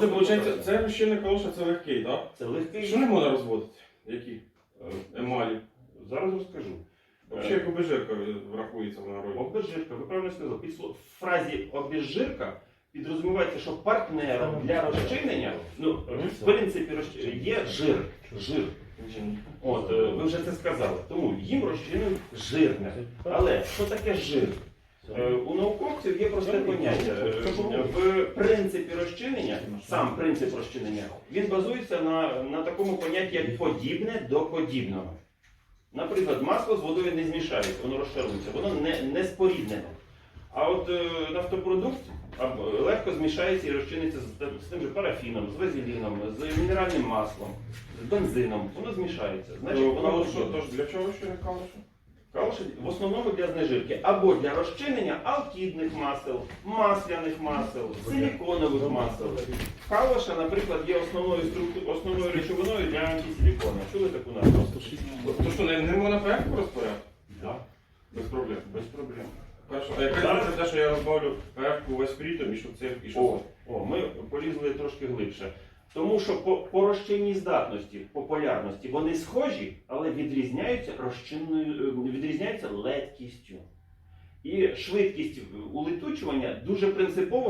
Це виходить, це розчинник калоша, це легкий, так? Це легкий. Що не можна розводити? Які? Е, Емалі. Зараз розкажу. Взагалі, як обезжирка врахується в народі. Обезжирка, ви правильно сказали. Під сло- в фразі обезжирка підрозумівається, що партнером для розчинення, ну, в принципі, розч- є жир. Жир. От, е, ви вже це сказали. Тому їм розчинують жирне. Але що таке жир? Е, У науковців є просте поняття. Е, В принципі розчинення, сам принцип розчинення, він базується на, на такому понятті, як подібне до подібного. Наприклад, масло з водою не змішається, воно розчарується, воно не, не споріднене. А от е, нафтопродукт легко змішається і розчиниться з, тим- з тим же парафіном, з вазеліном, з мінеральним маслом, з бензином. Воно змішається. Значить, воно подібне. тож для чого розчинник калоша? Калоші в основному для знежирки або для розчинення алкідних масел, масляних масел, силіконових масел. Калоша, наприклад, є основною основною речовиною для антисилікону. Чули таку назву? То що, не, проєктку розпорядку? Так, Без проблем. без проблем. Перше, а яка Зараз- різниця те, що я розбавлю проєктку весь прітом і що це, і що О, о, ми полізли трошки глибше. Тому що по, по розчинній здатності, по полярності вони схожі, але відрізняються розчинною, е, відрізняються легкістю. І швидкість улетучування дуже принципово